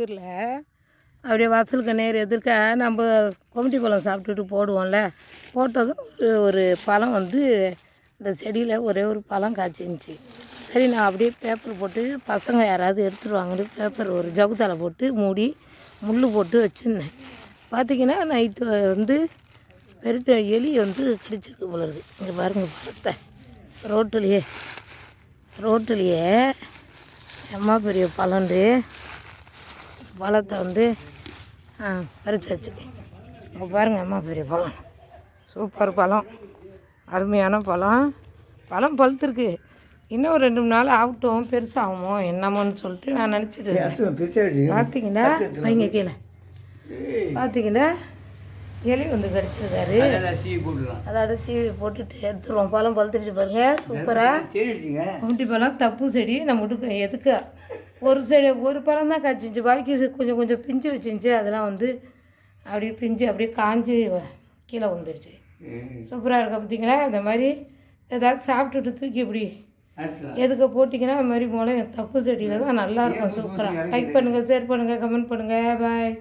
எதிரில் அப்படியே வாசலுக்கு நேர் எதிர்க்க நம்ம கொமட்டி பழம் சாப்பிட்டுட்டு போடுவோம்ல. போட்டதும் ஒரு ஒரு பழம் வந்து இந்த செடியில் ஒரே ஒரு பழம் காய்ச்சிருந்துச்சி. சரி நான் அப்படியே பேப்பர் போட்டு பசங்க யாராவது எடுத்துருவாங்கன்னு பேப்பர் ஒரு ஜவுத்தால போட்டு மூடி முள் போட்டு வச்சுருந்தேன். பார்த்தீங்கன்னா நைட்டு வந்து பெருத்த எலி வந்து கடிச்சிருக்கு போல இருக்குது இங்கே பாருங்கள் பழத்தை. ரோட்டிலேயே ரோட்டிலேயே எம்மா பெரிய பழண்டு பழத்தை வந்து பறிச்சாச்சு. இங்கே பாருங்கள் அம்மா பெரிய பழம். சூப்பர் பழம். அருமையான பழம். பழம் பழுத்துருக்கு. இன்னும் ஒரு ரெண்டு மூணு நாள் ஆகட்டும் பெருசாகுமோ என்னமோன்னு சொல்லிட்டு நான் நினச்சிட்டு பார்த்தீங்களா வைங்க கீழே. பார்த்தீங்களா எலி வந்து கடிச்சிருக்காரு. அதோட சீவி போட்டுட்டு எடுத்துருவோம். பழம் பழுத்துட்டு பாருங்க. சூப்பராக கும்டி பழம் தப்பு செடி நம்ம எதுக்கு ஒரு செடி ஒரு பழம் தான் காய்ச்சிச்சு பாக்கி கொஞ்சம் கொஞ்சம் பிஞ்சு வச்சிருந்துச்சு. அதெல்லாம் வந்து அப்படியே பிஞ்சு அப்படியே காஞ்சி கீழே வந்துருச்சு சூப்பராக இருக்கு பார்த்தீங்களா இந்த மாதிரி ஏதாவது சாப்பிட்டுட்டு தூக்கி இப்படி எதுக்கு போட்டிங்கன்னா அது மாதிரி மூலம் தப்பு செடியில் தான் நல்லா இருக்கும். சூப்பராக லைக் பண்ணுங்கள் ஷேர் பண்ணுங்கள் கமெண்ட் பண்ணுங்கள் பாய்